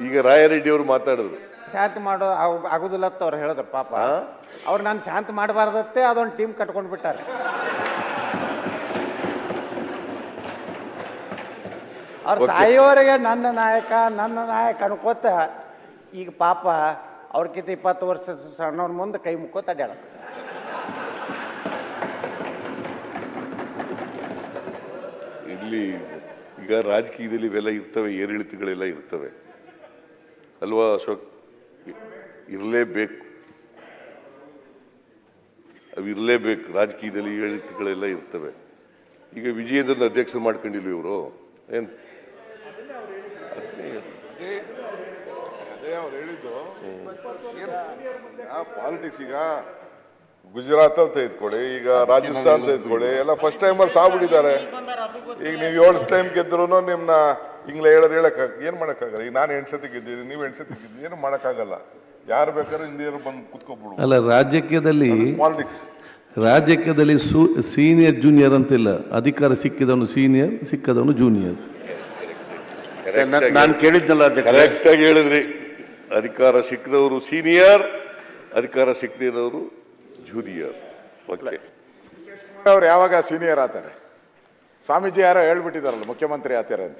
ಈಗ ರಾಯರೆಡ್ಡಿ ಅವರು ಮಾತಾಡಿದ್ರು. ಶಾಂತಿ ಮಾಡೋ ಆಗ್- ಆಗುದಿಲ್ಲ ಅಂತ ಅವ್ರು ಹೇಳಿದ್ರು ಪಾಪ? ಅವ್ರು ನಾನು ಶಾಂತಿ ಮಾಡಬಾರ್ದತ್ತೆ ಅದೊಂದು ಟೀಮ್ ಕಟ್ಕೊಂಡು ಬಿಟ್ಟಾರೆ. ಅವ್ರು ಸಾಯೋರಿಗೆ ನನ್ನ ನಾಯಕ ನನ್ನ ನಾಯಕ ಅನ್ಕೋತ ಈಗ ಪಾಪ ಅವ್ರಕ್ಕಿಂತ ಇಪ್ಪತ್ತು ವರ್ಷ ಸಣ್ಣವ್ರ ಮುಂದೆ ಕೈ ಮುಕ್ಕೋತ ಅಡ್ಯಾಡ ಇಲ್ಲಿ ಈಗ ರಾಜಕೀಯದಲ್ಲಿ ಇವೆಲ್ಲ ಇರ್ತವೆ ಏರಿಳಿತಗಳೆಲ್ಲ ಇರ್ತವೆ. ಅಲ್ವಾ ಅಶೋಕ್? ಇರಲೇಬೇಕು. ಅವು ಇರಲೇಬೇಕು. ರಾಜಕೀಯದಲ್ಲಿ ಹೇಳಿಕೆಗಳೆಲ್ಲ ಇರ್ತವೆ. ಈಗ ವಿಜಯೇಂದ್ರನ ಅಧ್ಯಕ್ಷರು ಮಾಡ್ಕೊಂಡಿಲ್ವ ಇವರು? ಏನು? ಅದೇ ಅವ್ರು ಪಾಲಿಟಿಕ್ಸ್ ಈಗ ಗುಜರಾತ್ ಅಂತ ಇದ್ಕೊಳ್ಳಿ, ಈಗ ರಾಜಸ್ಥಾನ್ ತೆಗೆದುಕೊಳ್ಳಿ ಎಲ್ಲ ಫಸ್ಟ್ ಟೈಮಲ್ಲಿ ಸಾಬಿಟ್ಟಿದ್ದಾರೆ ಈಗ ನೀವು ಏಳು ಟೈಮ್ ಗೆದ್ರು ನಿಮ್ನ ಹಿಂಗ್ಲ ಹೇಳೋದು ಹೇಳಕ್ಕ ಏನು ಮಾಡೋಕ್ಕಾಗಲ್ಲ? ಈಗ ನಾನು ಎಂಟು ಸತಿ ಗೆದ್ದಿದ್ದೀನಿ ನೀವು ಎಂಟು ಸತಿ ಗೆದ್ದಿದ್ದೀರಿ ಏನು ಮಾಡೋಕ್ಕಾಗಲ್ಲ. ಯಾರು ಬೇಕಾದ್ರೂ ಹಿಂದಿಯರು ಬಂದು ಕುತ್ಕೊಬಿಡು. ಅಲ್ಲ ರಾಜಕೀಯದಲ್ಲಿ ಪಾಲಿಟಿಕ್ಸ್ ರಾಜಕೀಯದಲ್ಲಿ ಸೂ ಸೀನಿಯರ್ ಜೂನಿಯರ್ ಅಂತಿಲ್ಲ. ಅಧಿಕಾರ ಸಿಕ್ಕಿದವನು ಸೀನಿಯರ್ ಸಿಕ್ಕದವನು ಜೂನಿಯರ್ ನಾನು ಕೇಳಿದ್ನಲ್ಲ ಕರೆಕ್ಟಾಗಿ ಕರೆಕ್ಟ್ ಆಗಿ ಹೇಳಿದ್ರಿ. ಅಧಿಕಾರ ಸಿಕ್ಕಿದವರು ಸೀನಿಯರ್ ಅಧಿಕಾರ ಸಿಕ್ಕದಿರೋರು ಜೂನಿಯರ್ ಓಕೆ ಅವ್ರು ಯಾವಾಗ ಸೀನಿಯರ್ ಆತಾರೆ? ಸ್ವಾಮೀಜಿ ಯಾರೋ ಹೇಳ್ಬಿಟ್ಟಿದಾರಲ್ಲ ಮುಖ್ಯಮಂತ್ರಿ ಆತಾರೆ ಅಂತ.